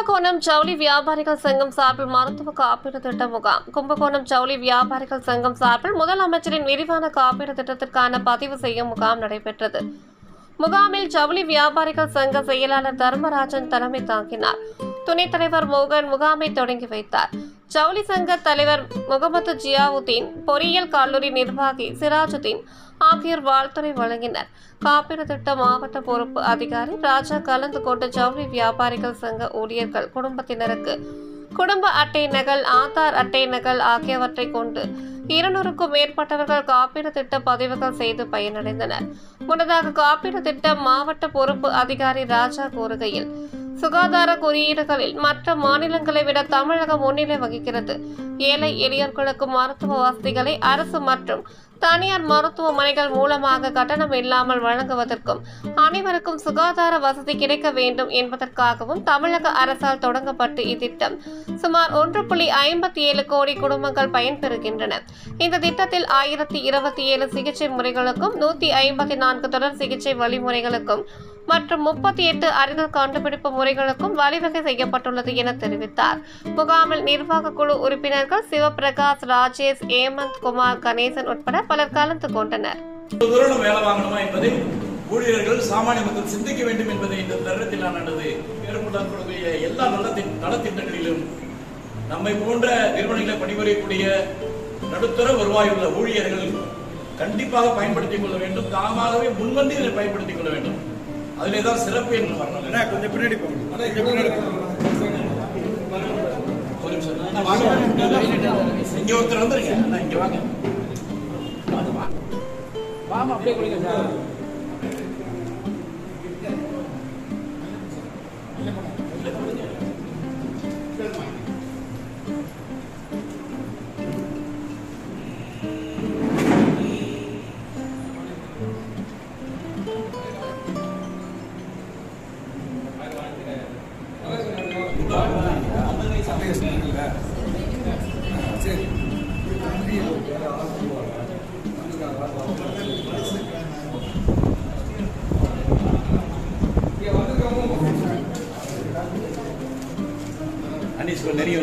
கும்பகோணம் ஜவுளி வியாபாரிகள் சங்கம் சார்பில் மருத்துவ காப்பீடு திட்ட முகாம் கும்பகோணம் ஜவுளி வியாபாரிகள் சங்கம் சார்பில் முதலமைச்சரின் விரிவான காப்பீடு திட்டத்திற்கான பதிவு செய்யும் முகாம் நடைபெற்றது முகாமில் ஜவுளி வியாபாரிகள் சங்க செயலாளர் தர்மராஜன் தலைமை தாங்கினார் துணைத் தலைவர் மோகன் முகாமை தொடங்கி வைத்தார் ஜவுளி சங்க தலைவர் முகமது ஜியாவுதீன் பொறியியல் கல்லூரி நிர்வாகி சிராஜுதீன் ஆகியோர் வாழ்த்துரை வழங்கினர். காப்பீடு திட்ட மாவட்ட பொறுப்பு அதிகாரி ராஜா கலந்து கொண்டு ஜவுளி வியாபாரிகள் சங்க ஊழியர்கள் குடும்பத்தினருக்கு குடும்ப அட்டை நகல் ஆதார் அட்டை நகல் ஆகியவற்றை கொண்டு இருநூறுக்கும் மேற்பட்டவர்கள் காப்பீடு திட்ட பதிவுகள் செய்து பயனடைந்தனர். முன்னதாக காப்பீடு திட்ட மாவட்ட பொறுப்பு அதிகாரி ராஜா கூறுகையில் சுகாதார குறியீடுகளில் மற்ற மாநிலங்களை விட தமிழகம் முன்னிலை வகிக்கிறது. ஏழை எளியோர்களுக்கு மருத்துவ வசதிகளை அரசு மற்றும் தனியார் மருத்துவமனைகள் மூலமாக கட்டணம் இல்லாமல் வழங்குவதற்கும் அனைவருக்கும் சுகாதார வசதி கிடைக்க வேண்டும் என்பதற்காகவும் தமிழக அரசால் தொடங்கப்பட்டு இத்திட்டம் சுமார் ஒன்று புள்ளி ஐம்பத்தி ஏழு கோடி குடும்பங்கள் பயன்பெறுகின்றன. இந்த திட்டத்தில் ஆயிரத்தி இருபத்தி ஏழு சிகிச்சை முறைகளுக்கும் நூத்தி ஐம்பத்தி நான்கு தொடர் சிகிச்சை வழிமுறைகளுக்கும் மற்றும் முப்பத்தி எட்டு அறிதல் கண்டுபிடிப்பு முறைகளுக்கும் வழிவகை செய்யப்பட்டுள்ளது என தெரிவித்தார். முகாமில் நிர்வாக குழு உறுப்பினர்கள் சிவபிரகாஷ் ராஜேஷ் ஏமந்த் குமார் கணேசன் உட்பட பலர் கலந்து கொண்டனர் வேலை வாங்கணுமா என்பதை ஊழியர்கள் சாமானிய மக்கள் சிந்திக்க வேண்டும் என்பதை இந்த தருணத்தில் நான் நடந்தது ஏற்படக்கூடிய எல்லா நலத்தின் நலத்திட்டங்களிலும் நம்மை போன்ற நிறுவனங்களை பணிபுரியக்கூடிய நடுத்தர வருவாயுள்ள ஊழியர்கள் கண்டிப்பாக பயன்படுத்திக் கொள்ள வேண்டும் தாமாகவே முன்வந்து இதை பயன்படுத்திக் கொள்ள வேண்டும் அதிலே தான் சிறப்பு என்று வரணும் கொஞ்சம் பின்னாடி போங்க கொஞ்சம் பின்னாடி போங்க. ஒரு நிமிஷம். அண்ணா, வாங்க. இங்க அப்படியே வந்துருங்க சார். இங்க அன்னீஸ் நிறைய